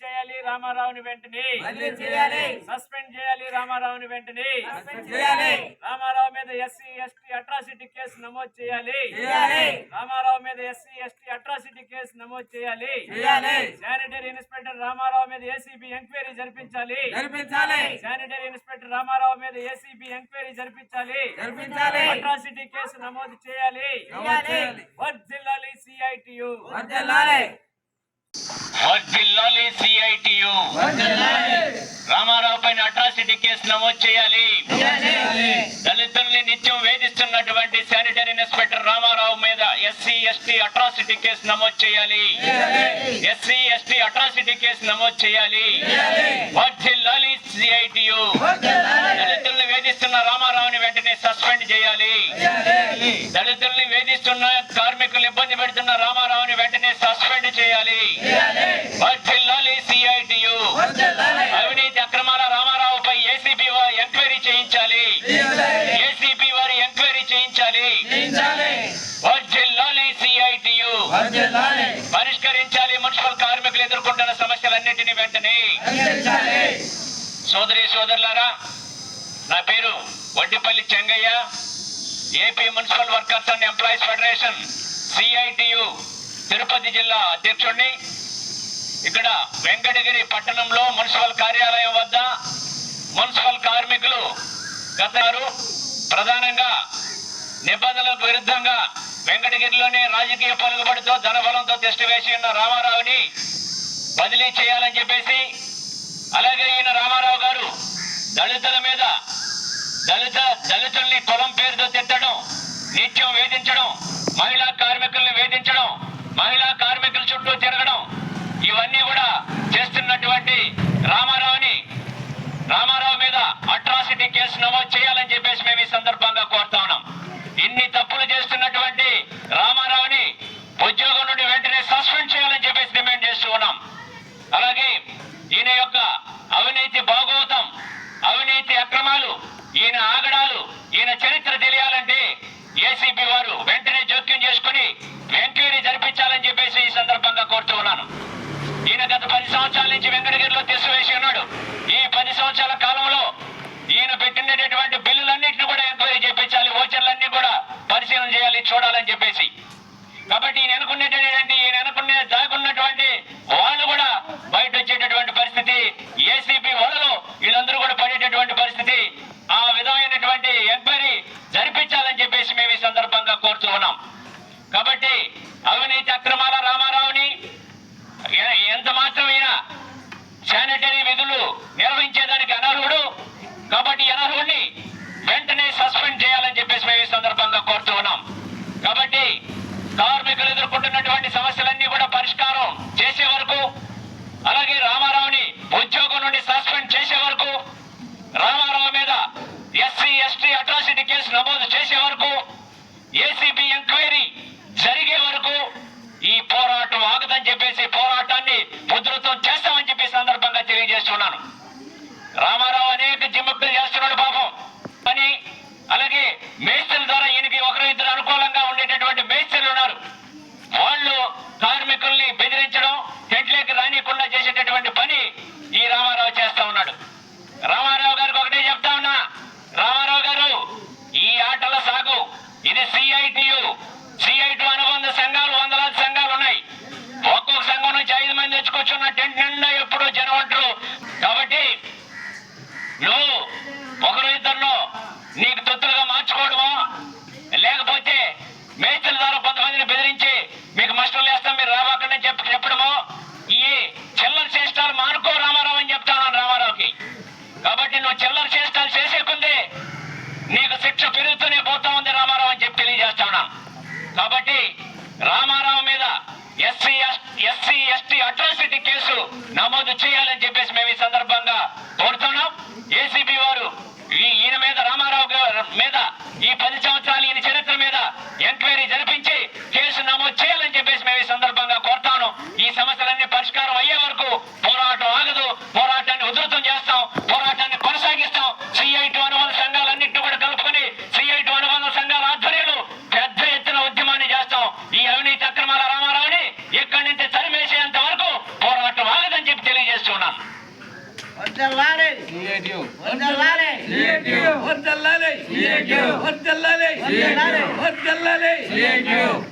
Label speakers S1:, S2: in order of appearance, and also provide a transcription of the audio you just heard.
S1: రామారావుని వెంటనే.
S2: చేయాలి.
S1: సస్పెండ్ చేయాలి రామారావుని వెంటనే.
S2: చేయాలి.
S1: రామారావు మీద ఎస్సీ ఎస్టీ అట్రాసిటీ కేసు నమోదు చేయాలి.
S2: చేయాలి.
S1: రామారావు మీద ఎస్సీ ఎస్టీ అట్రాసిటీ కేసు నమోదు చేయాలి.
S2: చేయాలి.
S1: శానిటరీ ఇన్స్పెక్టర్ రామారావు మీద ఏసీబీ ఎంక్వైరీ జరిపించాలి. శానిటరీ ఇన్స్పెక్టర్ రామారావు మీద ఏసీబీ ఎంక్వైరీ జరిపించాలి. అట్రాసిటీ కేసు నమోదు చేయాలి.
S2: చేయాలి.
S1: వర్ధిల్లాలి సిఐటియు.
S2: వర్ధిల్లాలి
S3: సిఐటియు రామారావు పైన అట్రాసిటీ కేసు నమోదు చేయాలి. దళితుల్ని నిత్యం వేధిస్తున్నటువంటి శానిటరీ ఇన్స్పెక్టర్ రామారావు మీద ఎస్సీ ఎస్టీ అట్రాసిటీ కేసు నమోదు చేయాలి. ఎస్సీ ఎస్టీ అట్రాసిటీ కేసు నమోదు చేయాలి. వర్ధిల్లాలి సిఐటియు దళితుల్ని వేధిస్తున్న రామారావుని వెంటనే సస్పెండ్ చేయాలి. దళితుల్ని వేధిస్తున్న కార్మికులు ఇబ్బంది పెడుతున్న రామారావుని వెంటనే పరిష్కరించాలి. మున్సిపల్ కార్మికులు ఎదుర్కొంటున్న సమస్యలన్నింటినీ వెంటనే సోదరి సోదరులారా నా పేరు Vaddipalli Chengaiah. AP municipal workers and employees federation CITU Tirupati జిల్లా అధ్యక్షుడిని ఇక్కడ వెంకటగిరి పట్టణంలో మున్సిపల్ కార్యాలయం వద్ద మున్సిపల్ కార్మికులు గత ప్రధానంగా నిబంధనలకు విరుద్ధంగా వెంకటగిరిలోనే రాజకీయ పలుకుబడితో ధనబలంతో తిష్ట వేసి ఉన్న రామారావుని బదిలీ చేయాలని చెప్పేసి అలాగే ఈయన రామారావు గారు దళితుల మీద దళిత దళితుల్ని కులం పేరుతో తిట్టడం నిత్యం వేధించడం మహిళా కార్మికుల్ని వేధించడం మహిళా కార్మికుల చుట్టూ తిరగడం ఇవన్నీ కూడా చేస్తున్నటువంటి రామారావుని రామారావు మీద అట్రాసిటీ కేసు నమోదు చేయాలని చెప్పేసి మేము ఈ సందర్భంగా కోరుతా ఉన్నాం ఇన్ని తప్పులు చేస్తున్నటువంటి రామారావుని ఉద్యోగం నుండి వెంటనే సస్పెండ్ చేయాలని చెప్పేసి డిమాండ్ చేస్తూ ఉన్నాం అలాగే ఈయన యొక్క అవినీతి భాగవతం అవినీతి అక్రమాలు ఈయన ఆగడాలు ఈయన చరిత్ర తెలియాలంటే ఏసీబీ వారు వెంటనే జోక్యం చేసుకుని ఎంక్వైరీ జరిపించాలని చెప్పేసి ఈ సందర్భంగా కోరుతూ ఉన్నాను. ఈయన గత పది సంవత్సరాల నుంచి వెంకటగిరిలో తీసివేసి ఉన్నాడు. ఈ పది సంవత్సరాల కాలంలో ఈయన పెట్టినటువంటి బిల్లులన్నింటినీ కూడా ఎంక్వైరీ చేపించాలి ఓచర్లన్నీ కూడా పరిశీలన చేయాలి చూడాలని చెప్పేసి. కాబట్టి ఈయన కోరుతూ ఉన్నాం కాబట్టి అవినీతి అక్రమాల It is ఈ పది సంవత్సరాలు ఈయన చరిత్ర మీద ఎంక్వైరీ జరిపించి కేసు నమోదు చేయాలని చెప్పేసి మేము ఈ సందర్భంగా కోరుతాను. ఈ సమస్యలన్నీ పరిష్కారం అయ్యే వరకు
S4: వర్ధిల్లాలి
S1: వర్ధిల్లాలి
S4: వర్ధిల్లాలి
S1: వర్ధిల్లాలి
S4: వర్ధిల్లాలి
S1: వర్ధిల్లాలి